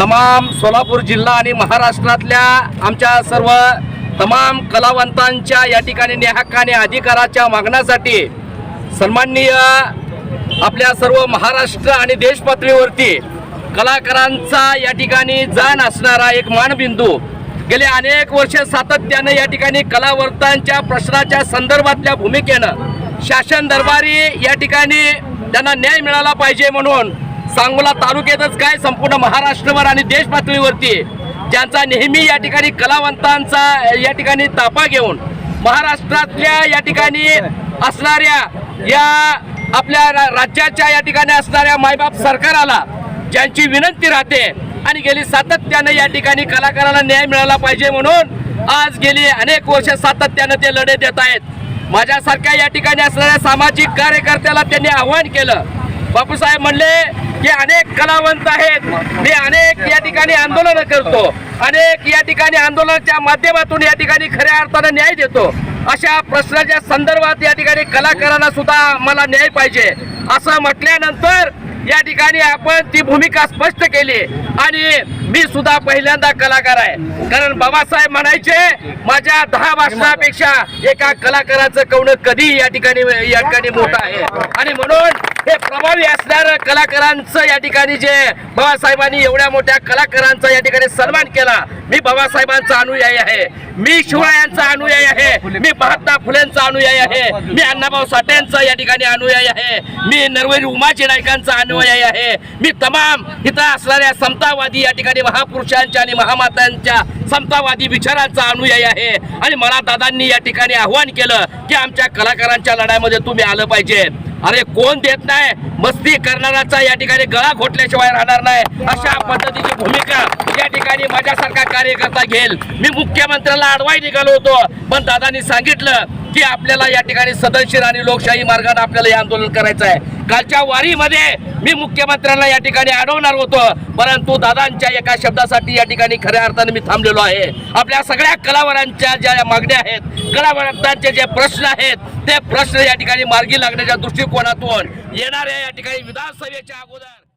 तमाम सोलापूर जिल्हा आणि महाराष्ट्रातल्या आमच्या सर्व तमाम कलावंतांच्या या ठिकाणी न्याहक्काने अधिकाराच्या मागण्यासाठी सन्माननीय आपल्या सर्व महाराष्ट्र आणि देशपातळीवरती कलाकारांचा या ठिकाणी जाण असणारा एक मानबिंदू. गेले अनेक वर्ष सातत्यानं या ठिकाणी कलावंतांच्या प्रश्नाच्या संदर्भातल्या भूमिकेनं शासन दरबारी या ठिकाणी त्यांना न्याय मिळाला पाहिजे म्हणून सांगोला तालुक्यातच काय संपूर्ण महाराष्ट्रभर आणि देश पातळीवरती ज्यांचा नेहमी या ठिकाणी कलावंतांचा या ठिकाणी तापा घेऊन महाराष्ट्रातल्या या ठिकाणी असणाऱ्या या आपल्या रा- राज्याच्या या ठिकाणी असणाऱ्या मायबाप सरकाराला ज्यांची विनंती राहते आणि गेली सातत्यानं या ठिकाणी कलाकाराला न्याय मिळाला पाहिजे म्हणून आज गेली अनेक वर्ष सातत्यानं ते लढे देत आहेत. माझ्यासारख्या या ठिकाणी असणाऱ्या सामाजिक कार्यकर्त्याला त्यांनी आव्हान केलं. बापूसाहेब म्हणले की अनेक कलावंत आहेत. मी अनेक या ठिकाणी आंदोलन करतो. अनेक या ठिकाणी आंदोलनाच्या माध्यमातून या ठिकाणी खऱ्या अर्थानं न्याय देतो. अशा प्रश्नाच्या संदर्भात या ठिकाणी कलाकारांना सुद्धा मला न्याय पाहिजे. असं म्हटल्यानंतर या ठिकाणी आपण ती भूमिका स्पष्ट केली. आणि मी सुद्धा पहिल्यांदा कलाकार आहे. कारण बाबासाहेब म्हणायचे माझ्या दहा भाषणापेक्षा एका कलाकाराचं कवणं कधी या ठिकाणी या ठिकाणी मोठं आहे. आणि म्हणून हे प्रभावी असणार कलाकारांचं या ठिकाणी जे बाबासाहेबांनी एवढ्या मोठ्या कलाकारांचा या ठिकाणी सन्मान केला. मी बाबासाहेबांचा अनुयायी आहे. मी शिवरायांचा अनुयायी आहे. मी महात्मा फुलेंचा अनुयायी आहे. मी अण्णाभाऊ साठ्यांचा या ठिकाणी अनुयायी आहे. मी नरवरी उमाजी नायकांचा अनुयायी आहे. मी तमाम इथं असणाऱ्या समतावादी या ठिकाणी महापुरुषांच्या आणि महामातांच्या समतावादी विचारांचा अनुयायी आहे. आणि मला दादांनी या ठिकाणी आव्हान केलं की आमच्या कलाकारांच्या लढाईमध्ये तुम्ही आलं पाहिजे. अरे कोण देत नाही? मस्ती करणाराचा या ठिकाणी गळा घोटल्याशिवाय राहणार नाही. अशा पद्धतीची भूमिका या ठिकाणी माझ्यासारखा कार्यकर्ता घेईल. मी मुख्यमंत्र्याला अडवाई निघालो होतो. पण दादांनी सांगितलं की आपल्याला या ठिकाणी सदनशीर आणि लोकशाही मार्गाने आपल्याला हे आंदोलन करायचं आहे. कालच्या वारीमध्ये मी मुख्यमंत्र्यांना या ठिकाणी अडवणार होतो. परंतु दादांच्या एका शब्दासाठी या ठिकाणी खऱ्या अर्थाने मी थांबलेलो आहे. आपल्या सगळ्या कलावरांच्या ज्या मागण्या आहेत कलावंतांचे जे प्रश्न आहेत ते प्रश्न या ठिकाणी मार्गी लागण्याच्या दृष्टिकोनातून येणाऱ्या या ठिकाणी विधानसभेच्या अगोदर